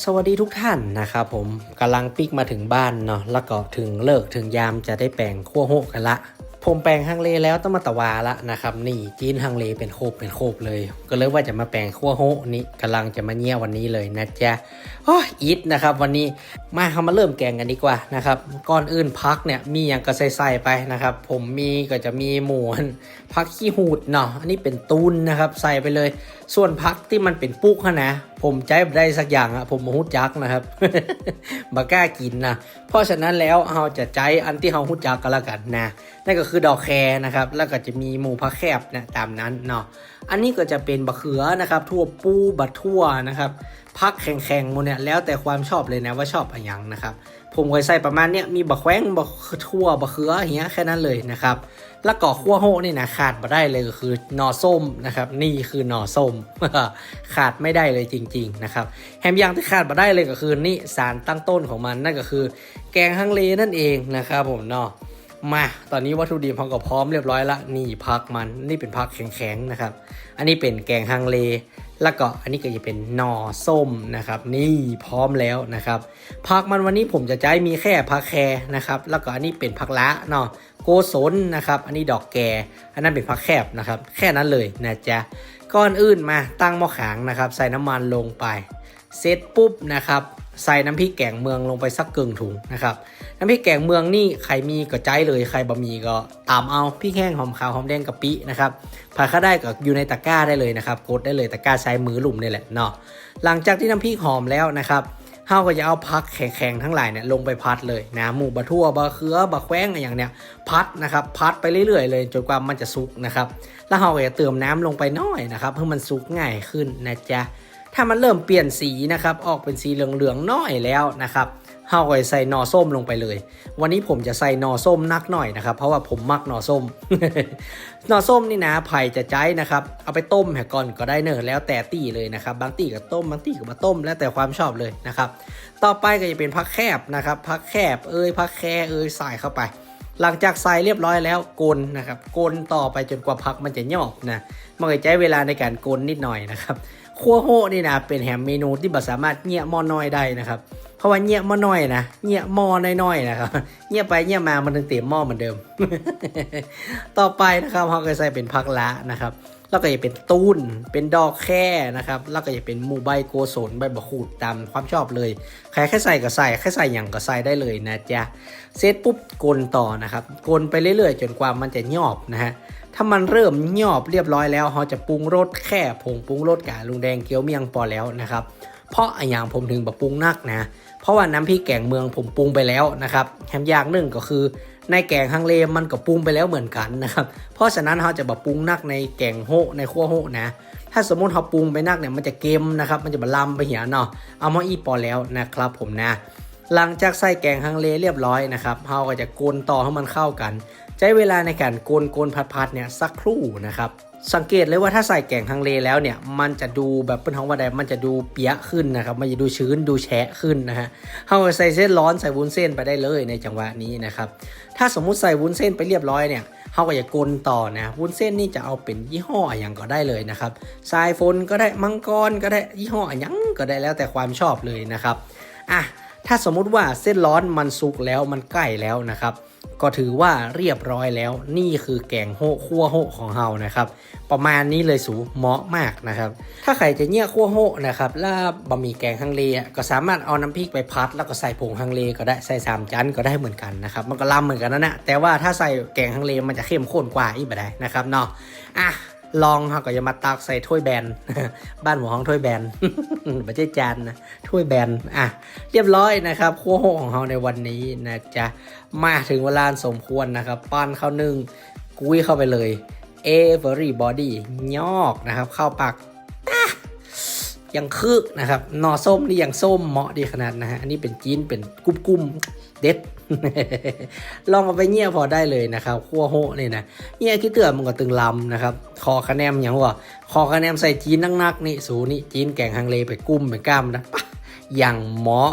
สวัสดีทุกท่านนะครับผมกำลังปิกมาถึงบ้านเนาะแล้วก็ถึงเลิกถึงยามจะได้แปลงขั้วโหกันละ ผมแปลงฮังเลแล้วต้องมาตะวาละนะครับนี่จีนฮังเลเป็นโคบเป็นโคบเลย ก็เลยว่าจะมาแปลงขั้วโฮนี่กำลังจะมาเงี้ยวันนี้เลยนะจ๊ะโอ้ยอีทนะครับวันนี้มาเรามาเริ่มแกงกันดีกว่านะครับก่อนอื่นพักเนี่ยมีอย่างก็ใส่ไปนะครับ ผมมีก็จะมีหมูพักขี้หูดเนาะอันนี้เป็นตูนนะครับใส่ไปเลย ส่วนพักที่มันเป็นปุกนะผมใจได้สักอย่างอะผมมหุดจักนะครับบาก้ากินนะเพราะฉะนั้นแล้วเราจะใจอันที่เราหุดจักกันแล้วกันนะนั่นก็คือดอกแครนะครับ แล้วก็จะมีหมูพักแคบนะตามนั้นเนาะ อันนี้ก็จะเป็นบะเขือนะครับทั่วปูบะทั่วนะครับ พักแข็งๆหมดเนี่ยแล้วแต่ความชอบเลยนะว่าชอบอะไรย่างนะครับ ผมเคยใส่ประมาณเนี้ยมีบะแขวงบะทั่วบะเขืออย่างเงี้ยแค่นั้นเลยนะครับ แล้วก็ขั้วโฮนี่นะขาดมาได้เลยก็คือหน่อส้มนะครับ นี่คือหน่อส้มขาดไม่ได้เลยจริง ๆนะครับ แฮมย่างที่ขาดมาได้เลยก็คือนี่สารตั้งต้นของมันนั่นก็คือ แกงฮังเลนั่นเองนะครับผมเนาะ มา ตอนนี้วัตถุดิบพร้อมกับพร้อมเรียบร้อยละนี่พักมันนี่เป็นพักแข็งๆนะครับ อันนี้เป็นแกงฮังเล แล้วก็อันนี้ก็จะเป็นหน่อส้มนะครับ นี่พร้อมแล้วนะครับผักมันวันนี้ผมจะใช้มีแค่ผักแครนะครับ แล้วก็อันนี้เป็นผักละเนาะโกศลนะครับ อันนี้ดอกแก อันนั้นเป็นผักแคบนะครับ แค่นั้นเลยนะจ๊ะก่อนอื่นมาตั้งหม้อขางนะครับ ใส่น้ำมันลงไป เสร็จปุ๊บนะครับใส่น้ำพริกแกงเมืองลงไปสักเกึ่งถุงนะครับน้ำพริกแกงเมืองนี่ใครมีก็ใจเลยใครบะหมี่ก็ตามเอาพริกแห้งหอมขาวหอมแดงกะปินะครับผัดข้าได้ก็อยู่ในตะกร้าได้เลยนะครับกดได้เลยตะกร้าใช้มือหลุมนี่แหละเนาะหลังจากที่น้ำพริกหอมแล้วนะครับเฮาก็จะเอาพักแข็งๆทั้งหลายเนี่ยลงไปพัดเลยนะหมูบะทั่วบะเขือบะแขวงอะไรอย่างเนี้ยพัดนะครับพัดไปเรื่อยๆเลยจนกว่ามันจะสุกนะครับแล้วเฮาก็จะเติมน้ำลงไปน้อยนะครับเพื่อมันสุกง่ายขึ้นนะจ๊ะ ถ้ามันเริ่มเปลี่ยนสีนะครับ ออกเป็นสีเหลืองๆน้อยแล้วนะครับเฮาก็ใส่นอส้มลงไปเลย วันนี้ผมจะใส่นอส้มนักหน่อยนะครับ เพราะว่าผมมักนอส้ม นอส้มนี่นะไผ่จะใจนะครับ เอาไปต้มแหก่อนก็ได้เนอะแล้วแต่ตีเลยนะครับ บางตีก็ต้ม บางตีก็มาต้ม แล้วแต่ความชอบเลยนะครับ ต่อไปก็จะเป็นพักแคบนะครับ พักแคบเอ้ยพักแค่เอ้ยใส่เข้าไป หลังจากใส่เรียบร้อยแล้วกลนนะครับกลนต่อไปจนกว่าพักมันจะยอบนะ มันก็ใช้เวลาในการกลนนิดหน่อยนะครับ คั่วโฮนี่นะเป็นแฮมเมนูที่บ่สามารถเงี่ยหม้อน้อยได้นะครับ เพราะว่าเงี่ยหม้อน้อยนะเงี่ยหม้อน้อยๆนะครับเงี่ยไปเงี่ยมามันถึงเต็มหม้อเหมือนเดิม ต่อไปนะครับเราก็ใส่เป็นพักละนะครับ แล้วก็จะเป็นตูนเป็นดอกแค่นะครับแล้วก็จะเป็นหมูใบโกศลใบบะขูดตามความชอบเลยใครแค่ใส่ก็ใส่แค่ใส่อย่างก็ใส่ได้เลยนะจ๊ะเสร็จปุ๊บกลนต่อนะครับกลนไปเรื่อยๆ จนกว่ามันจะยอบนะฮะถ้ามันเริ่มยอบเรียบร้อยแล้วเราจะปรุงรสแค่ผงปรุงรสกะลุงแดงเกี๊ยวเมียงพอแล้วนะครับเพราะอนอย่างผมถึงแบบปรุงนักนะ เพราะว่าน้ำพริกแกงเมืองผมปรุงไปแล้วนะครับแถมอย่างหนึ่งก็คือ ในแกงฮังเลมันก็ปรุงไปแล้วเหมือนกันนะครับ เพราะฉะนั้นเราจะแบบปรุงนักในแกงโฮในขั้วโฮนะ ถ้าสมมติเราปรุงไปนักเนี่ยมันจะเกมนะครับ มันจะบะลำไปเหียเนาะ เอามาอีพอแล้วนะครับผมนะ หลังจากใส่แกงฮังเลเรียบร้อยนะครับเราก็จะโกนต่อให้มันเข้ากัน ช้เวลาในการโกนโกนพัดพัดๆเนี่ยสักครู่นะครับสังเกตเลยว่าถ้าใส่แกงฮังเลแล้วเนี่ยมันจะดูแบบเป็นท้องว่าใดมันจะดูเปียขึ้นนะครับมันจะดูชื้นดูแฉะขึ้นนะฮะเราใส่เส้นร้อนใส่วุ้นเส้นไปได้เลยในจังหวะนี้นะครับถ้าสมมุติใส่วุ้นเส้นไปเรียบร้อยเนี่ยเราก็จะกลนต่อนะวุ้นเส้นนี่จะเอาเป็นยี่ห้ออย่างก็ได้เลยนะครับสายฝนก็ได้มังกรก็ได้ยี่ห้อหยังก็ได้แล้วแต่ความชอบเลยนะครับอะถ้าสมมุติว่าเส้นร้อนมันสุกแล้วมันใกล้แล้วนะครับ ก็ถือว่าเรียบร้อยแล้ว นี่คือแกงโฮคั่วโฮของเรานะครับ ประมาณนี้เลยสูเหมาะมากนะครับ ถ้าใครจะเนี่ยคั่วโฮนะครับลาบบะหมี่แกงฮังเล่ก็สามารถเอาน้ำพริกไปพัด แล้วก็ใส่ผงฮังเลก็ได้ใส่สามจันก็ได้เหมือนกันนะครับมันก็ล้ำเหมือนกันนั่นแหละแต่ว่าถ้าใส่แกงฮังเลมันจะเข้มข้นกว่าอีกแบบได้นะครับเนาะอะ ลองเขาก็จะมาตักใส่ถ้วยแบน บ้านหัวห้องถ้วยแบนไม่ใช่จานนะถ้วยแบนอะเรียบร้อยนะครับคั่วโฮของเราในวันนี้นะจ๊ะมาถึงเวลาสมควรนะครับปั้นข้าวนึ่งกุ้ยเข้าไปเลย everybody ยอกนะครับ เข้าปาก ยังคึกนะครับนอส้มนี่ยังส้มเหมาะดีขนาดนะฮะอันนี้เป็นจีนเป็นกุ้มกุ้มเด็ด ลองเอาไปเงี้ยพอได้เลยนะครับขั้วโฮนี่นะเงี้ยคิดเตือนมันก็ตึงลำนะครับคอคะแนนอย่างว่าคอคะแนนใส่จีนนักๆนี่สูนี่จีนแกงฮังเลไปกุ้มไปกล้ามนะปะอย่างเหมาะ